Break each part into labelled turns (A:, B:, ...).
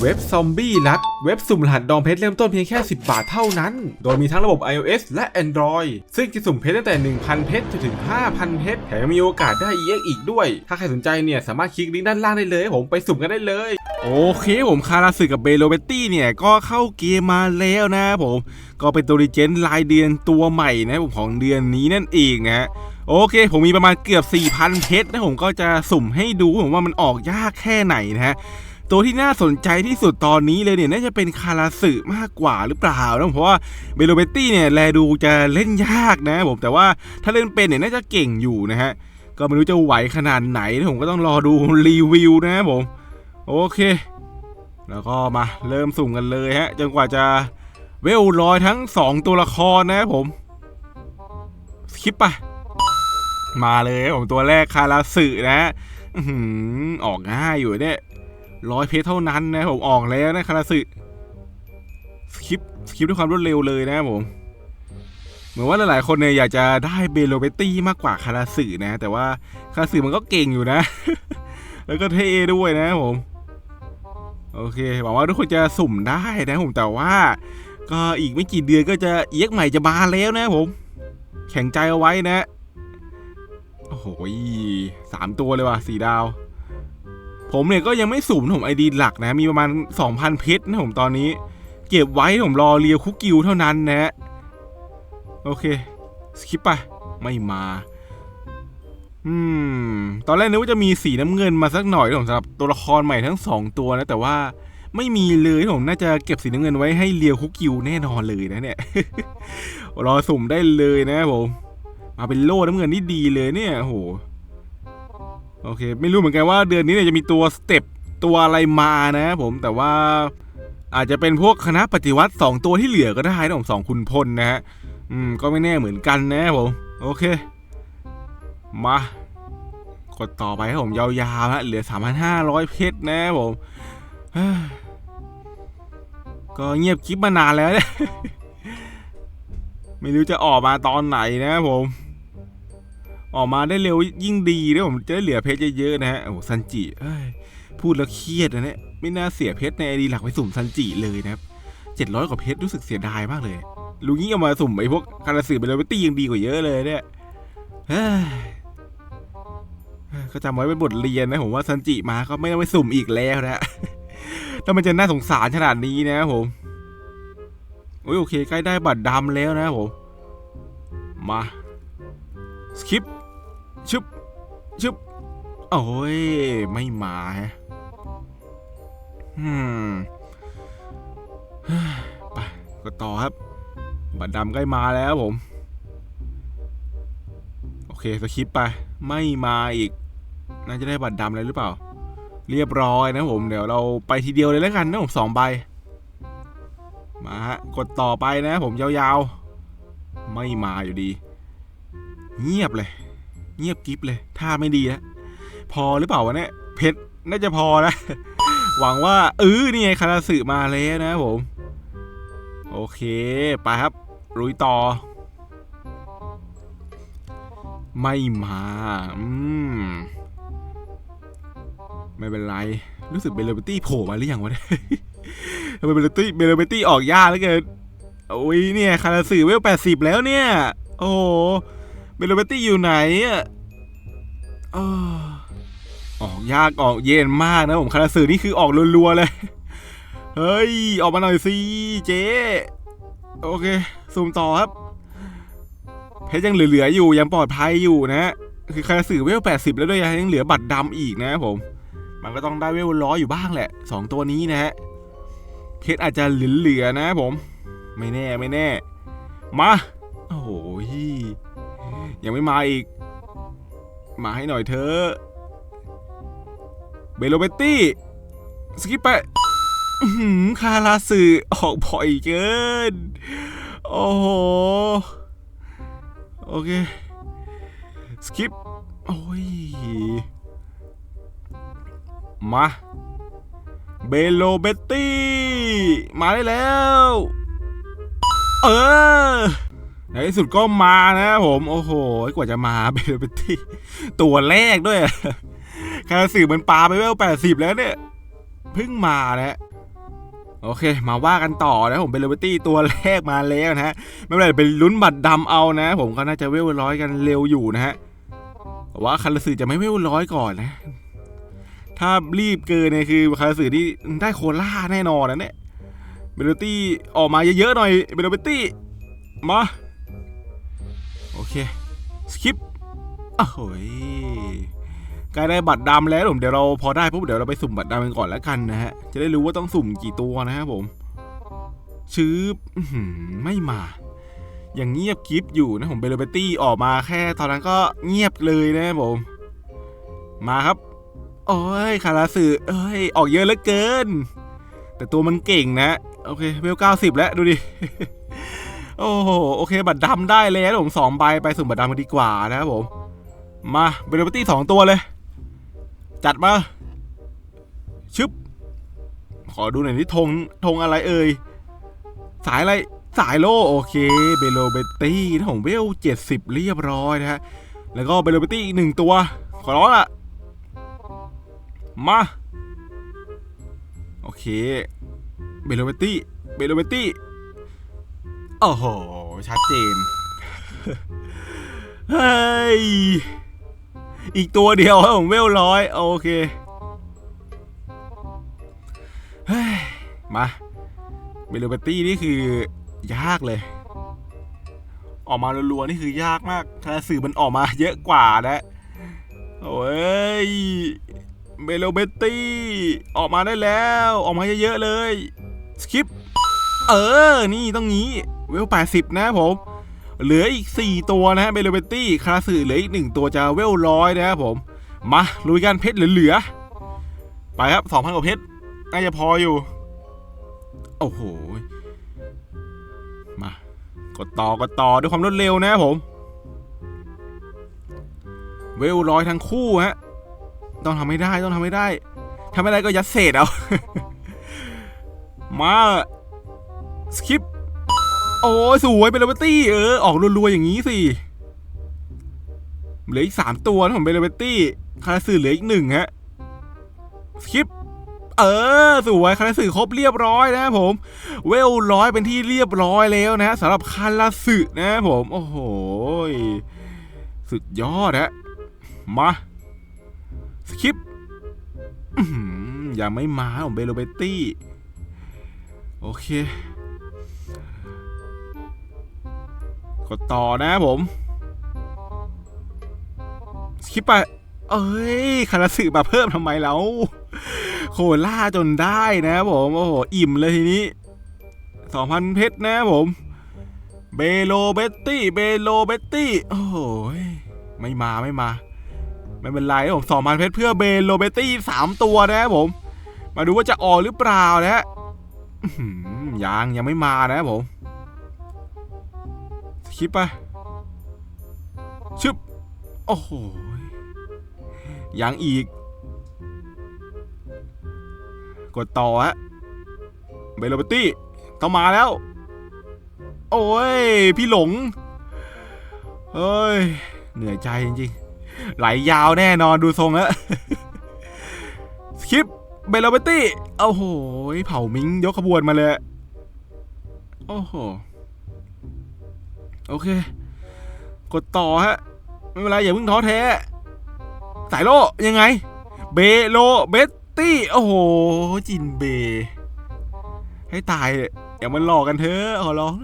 A: เว็บซอมบี้รัดเว็บสุ่มรหัสดองเพชรเริ่มต้นเพียงแค่ 10 บาทเท่านั้น โดยมีทั้งระบบ iOS และ Android ซึ่งจะสุ่มเพชรตั้งแต่ 1,000 เพชรจนถึง 5,000 เพชรแถมยังมีโอกาสได้ EX อีกด้วย ถ้าใครสนใจเนี่ยสามารถคลิกลิงก์ด้านล่างได้เลย ผมไปสุ่มกันได้เลย โอเค ผมคาราสึกับเบโลเบตตี้เนี่ยก็เข้าเกมมาแล้วนะผม ก็เป็นตัวรีเจนรายเดือนตัวใหม่นะผมของเดือนนี้นั่นเองนะฮะโอเค ผมมีประมาณเกือบ 4,000 เพชรนะผมก็จะสุ่มให้ดูผมว่ามันออกยากแค่ไหนนะฮะ ตัวที่น่าสนใจที่สุดตอนนี้เลยเนี่ยน่าจะเป็นคาราสึมากกว่าหรือเปล่านะเพราะว่าเบโลเบตตี้เนี่ยแลดูจะเล่นยากนะผมแต่ว่าถ้าเล่นเป็นเนี่ยน่าจะเก่งอยู่นะฮะก็ไม่รู้จะไหวขนาดไหนผมก็ต้องรอดูรีวิวนะครับผมโอเค แล้วก็มาเริ่มสุ่มกันเลยฮะจนกว่าจะเวลร้อยทั้ง 2 ตัวละครนะครับผมสคิปไปมาเลยผมตัวแรกคาราสึนะอออกง่ายอยู่เนี่ย ร้อยเพชรเท่านั้นนะผมออกแล้วนะคาราสึสคิปสคิปด้วยความรวดเร็วเลยนะผมเหมือนว่าหลายๆคนเนี่ยอยากจะได้เบโลเบตตี้มากกว่าคาราสึนะ แต่ว่าคาราสึมันก็เก่งอยู่นะ แล้วก็เท่ด้วยนะผมโอเคหวังว่าทุกคนจะสุ่มได้นะผมแต่ว่า ก็อีกไม่กี่เดือนก็จะเอียกใหม่จะมาแล้วนะผม แข็งใจเอาไว้นะ โอ้โหสามตัวเลยว่ะสี่ดาว ผมเนี่ยก็ยังไม่สุ่มผมไอดีหลักนะ มีประมาณ 2,000 เพชรนะผมตอนนี้ เก็บไว้ผมรอเรียวคุกกิวเท่านั้นนะ โอเคสคิปไป ไม่มา อืม ตอนแรกนึกว่าจะมีสีน้ำเงินมาสักหน่อยผมสำหรับตัวละครใหม่ทั้งสองตัวนะ แต่ว่าไม่มีเลยผมน่าจะเก็บสีน้ำเงินไว้ให้เรียวคุกกิวแน่นอนเลยนะเนี่ย รอสุ่มได้เลยนะผม มาเป็นโล่น้ำเงินที่ดีเลยเนี่ยโอ้โห โอเค ไม่รู้เหมือนกันว่าเดือนนี้เนี่ยจะมีตัวสเต็ปตัวอะไรมานะผมแต่ว่าอาจจะเป็นพวกคณะปฏิวัติ 2 ตัวที่เหลือก็ได้นะผมสองคุณพลนะฮะอืมก็ไม่แน่เหมือนกันนะผมโอเค มากดต่อไปครับผมยาวๆฮะเหลือ 3,500 เพชรนะผมก็เงียบคลิปมานานแล้วเนี่ยไม่รู้จะออกมาตอนไหนนะผม ออกมาได้เร็วยิ่งดีนะผมจะได้เหลือเพชรเยอะๆนะฮะโอ้ซันจิพูดแล้วเครียดนะเนี่ยไม่น่าเสียเพชรในไอดีหลักไปสุ่มซันจิเลยนะครับเจ็ดร้อยกว่าเพชรรู้สึกเสียดายมากเลยลุงงี้เอามาสุ่มไอ้พวกคาราสึไปเลยไปตียังดีกว่าเยอะเลยเนี่ยเฮ้ยก็จำไว้เป็นบทเรียนนะผมว่าซันจิมาก็ไม่ต้องไปสุ่มอีกแล้วนะถ้ามันจะน่าสงสารขนาดนี้นะผมโอ้ยโอเคใกล้ได้บัตรดำแล้วนะผมมาสคิป ชึบชึบโอ้ย ไม่มาฮะอืมไปก็ต่อครับ บัตรดำใกล้มาแล้วผม โอเคสคิปไป ไม่มาอีก น่าจะได้บัตรดำแล้วหรือเปล่า เรียบร้อยนะผม เดี๋ยวเราไปทีเดียวเลยแล้วกันนะผมสองใบ มาฮะ กดต่อไปนะผมยาวๆ ไม่มาอยู่ดี เงียบเลย เงียบกริบเลยท่าไม่ดีนะพอหรือเปล่าวะเนี่ยเพชรน่าจะพอนะ หวังว่าเออนี่ไงคาราสึมาแล้วนะผม โอเค ไปครับลุยต่อ ไม่มาอืมไม่เป็นไร รู้สึกเบลเบตี้โผล่มาหรือยังวะเนี่ยทำไมเบลเลตี้เบลเบตี้ออกยากเหลือเกินโอ้ยเนี่ยคาราสึเวลแปดสิบแล้วเนี่ย โอ้ เบลเบตตี้อยู่ไหนอะออกยากออกเย็นมากนะผมคาราสึนี่คือออกรัวๆเลย เฮ้ย ออกมาหน่อยสิเจ๊โอเคซูมต่อครับ เพชรยังเหลือๆอยู่ยังปลอดภัยอยู่นะ คือคาราสึเวลแปดสิบแล้วด้วยยังเหลือบัตรดำอีกนะผม มันก็ต้องได้เวลร้อยอยู่บ้างแหละสองตัวนี้นะฮะเพชรอาจจะเหลือๆนะผม ไม่แน่ไม่แน่ มา โอ้โห ยังไม่มาอีก มาให้หน่อยเถอะเบโลเบตตี้สกิปไปคาราสึออกบ่อยเกิน โอ้โห โอเค สกิป โอ้ย มา เบโลเบตตี้ มาได้แล้ว เออ ในที่สุดก็มานะผมโอ้โหกว่าจะมาเบลเบตตี้ตัวแรกด้วยคาราสึมันปลาไปเวลแปดสิบแล้วเนี่ยเพิ่งมานะโอเค มาว่ากันต่อนะผมเป็นเลเวตี้ตัวแรกมาแล้วนะฮะไม่เป็นไรเป็นลุ้นบัตรดำเอานะ ผมก็น่าจะเวลร้อยกันเร็วอยู่นะฮะว่าคาราสึจะไม่เวลร้อยก่อนนะ ถ้ารีบเกินเนี่ยคือคาราสึที่ได้โคล่าแน่นอนนะเนี่ยเบลตี้ออกมาเยอะๆหน่อยเบลตี้มา โอเค สคิปอ้โหกล้ได้บัตรดำแล้วผมเดี๋ยวเราพอได้ปุ๊บเดี๋ยวเราไปสุ่มบัตรดำกันก่อนแล้วกันนะฮะ จะได้รู้ว่าต้องสุ่มกี่ตัวนะครับผมชื้อไม่มา อย่างเงียบกิฟอยู่นะผมเบลเบตี้ออกมาแค่ตอนนั้นก็เงียบเลยนะครับผม มาครับ โอ้ยคาราสึเอ้ย ออกเยอะเหลือเกิน แต่ตัวมันเก่งนะ โอเคเวลเก้าสิบแล้วดูดิ โอ้โหโอเค บัตรดำได้แล้วผมสองใบไปสุ่มบัตรดำกันดีกว่านะครับผม มาเบลเบตี้สองตัวเลย จัดมา ชึบ ขอดูหน่อยนี่ธงธงอะไรเอ่ย สายอะไร สายโลโอเค เบลเบตตี้นะผมเวลเจ็ดสิบเรียบร้อยนะฮะ แล้วก็เบลเบตตี้อีกหนึ่งตัว ขอร้องละมา โอเค เบลเบตตี้ เบลเบตี้ โอ้โห ชัดเจน เฮ้ย อีกตัวเดียวครับผมเวลร้อย โอเค เฮ้ย มาเบลเบตตี้นี่คือยากเลย ออกมารัวๆนี่คือยากมากถ้าสื่อมันออกมาเยอะกว่านะโอ้ยเบลเบตตี้ออกมาได้แล้ว ออกมาเยอะๆเลย สคิป เออ นี่ต้องงี้ เวล 80 นะผม เหลืออีก 4 ตัวนะฮะเบลเบตตี้คาราสึเหลืออีก 1 ตัวจะเวลร้อยนะครับผม มาลุยกันเพชรเหลือๆไปครับ 2,000 กว่าเพชรน่าจะพออยู่ โอ้โห มากดต่อกดต่อด้วยความรวดเร็วนะครับผม เวลร้อยทั้งคู่ฮะต้องทำให้ได้ต้องทำให้ได้ทำไม่ได้ก็ยัดเศษเอา มาสคิป อ้ยสวยเป็นเลเวตตี้เออออกรัวๆอย่างนี้สิเหลืออีกสามตัวนะผมเป็นเลเวตตี้คาราสึเหลืออีกหนึ่งฮะสคิปเออสวยคาราสึครบเรียบร้อยนะครับผม เวลร้อยเป็นที่เรียบร้อยแล้วนะสำหรับคาราสึนะครับผม โอ้โหสุดยอดฮะมาสคิปอยังไม่มาผมเบโลเบตตี้ โอเค กดต่อนะครับผมสคิปไป เอ้ยคาราสึมาเพิ่มทำไมแล้ว โคล่าจนได้นะครับผม โอ้โห อิ่มเลยทีนี้2,000เพชรนะครับผม เบโลเบตตี้ เบโลเบตตี้ โอ้โหไม่มาไม่มา ไม่เป็นไรครับผม2,000เพชรเพื่อเบโลเบตตี้3ตัวนะครับผม มาดูว่าจะออกหรือเปล่านะฮะยังยังไม่มานะครับผม คลิปไปชึบ โอ้โหยังอีก กดต่อฮะเบลเบตตี้ต้องมาแล้ว โอ้ย พี่หลง เฮ้ย เหนื่อยใจจริงๆ ไหลยาวแน่นอนดูทรงแล้วสคริปเบลเบตตี้ โอ้โห เผามิงยกขบวนมาเลย โอ้โห โอเค กดต่อฮะ ไม่เป็นไรอย่าเพิ่งท้อแท้ สายโลยังไง เบโลเบตตี้ โอ้โห จินเบ ให้ตายอย่ามันหลอกกันเถอะขอร้อง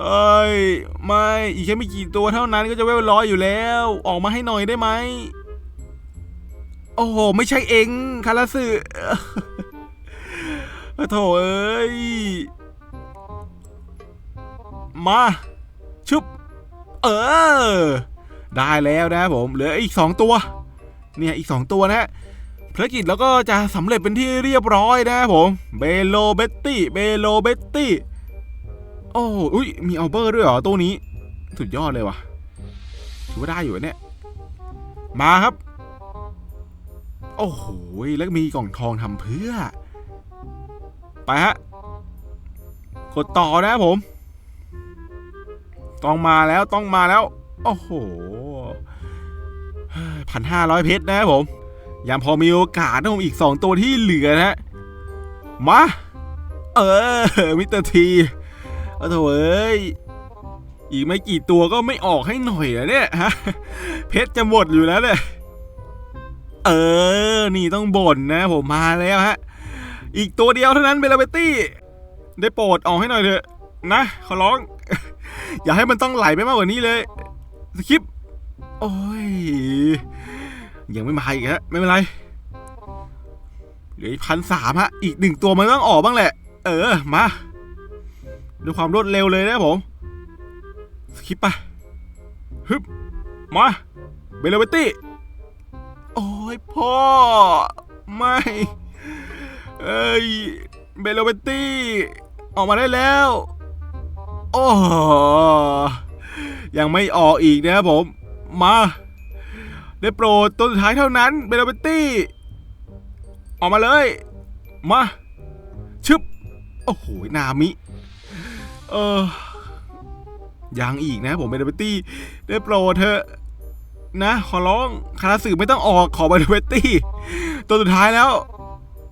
A: เอ้ย ไม่อีกแค่ไม่กี่ตัวเท่านั้นก็จะเวลร้อยอยู่แล้ว ออกมาให้หน่อยได้ไหมโอ้โห ไม่ใช่เองคาราสึโถเอ้ย มา เออ ได้แล้วนะครับผม เหลืออีก 2 ตัว เนี่ยอีก 2 ตัวนะฮะภารกิจแล้วก็จะสำเร็จเป็นที่เรียบร้อยนะครับผมเบโลเบตตี้เบโลเบตตี้โอ้อุ้ยมีอัลเบอร์ด้วยเหรอตัวนี้ สุดยอดเลยว่ะถือว่าได้อยู่เนี่ย มาครับ โอ้โหแล้วมีกล่องทองทำเพื่อ ไปฮะ กดต่อนะครับผม ต้องมาแล้วต้องมาแล้ว โอ้โหพันห้าร้อยเพชรนะครับผม ยังพอมีโอกาสนะผมอีก 2 ตัวที่เหลือนะมา เออ มิสเตอร์ทีโอ้โถเอ้ยอีกไม่กี่ตัวก็ไม่ออกให้หน่อยอะเนี่ยฮะเพชรจะหมดอยู่แล้วเนี่ยเออ นี่ต้องบ่นนะผมมาแล้วฮะ อีกตัวเดียวเท่านั้นเบลเบตตี้ ได้โปรดออกให้หน่อยเถอะนะขอร้อง อย่าให้มันต้องไหลไปมากกว่านี้เลยสคริปโอ้ยยังไม่มาอีกฮะไม่เป็นไรเหลืออีกพันสามฮะอีกหนึ่งตัวมันต้องออกบ้างแหละ เออมาด้วยความรวดเร็วเลยนะผมสคริปไปฮึบมาเบลเบตตี้โอ้ยพ่อไม่เอ้ยเบลเบตตี้ออกมาได้แล้ว โอ้ยังไม่ออกอีกนะครับผม มา ได้โปรดตัวสุดท้ายเท่านั้นเบลเบตตี้ ออกมาเลย มา ชึบ โอ้โห นามิ เออ ยังอีกนะผมเบลเบตตี้ ได้โปรดเถอะนะ ขอร้องคาราสึไม่ต้องออกขอเบลเบตตี้ ตัวสุดท้ายแล้ว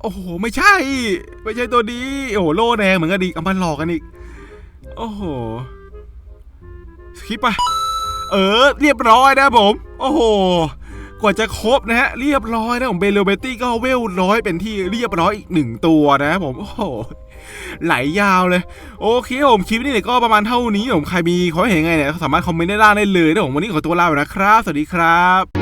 A: โอ้โห ไม่ใช่ ไม่ใช่ตัวนี้ โอ้โห โล่แดงเหมือนกันอีกเอามาหลอกกันอีก โอ้โหสคริปต์ไปเออ เรียบร้อยนะผม โอ้โห กว่าจะครบนะฮะ เรียบร้อยนะผมเบลเบตตี้ก็เวลร้อยเป็นที่เรียบร้อยอีกหนึ่งตัวนะผม โอ้โหไหลยาวเลย โอเคผมคลิปนี้เนี่ยก็ประมาณเท่านี้ผมใครมีความเห็นยังไงเนี่ยสามารถคอมเมนต์ได้ล่างได้เลยนะผมวันนี้ขอตัวลาไปนะครับ สวัสดีครับ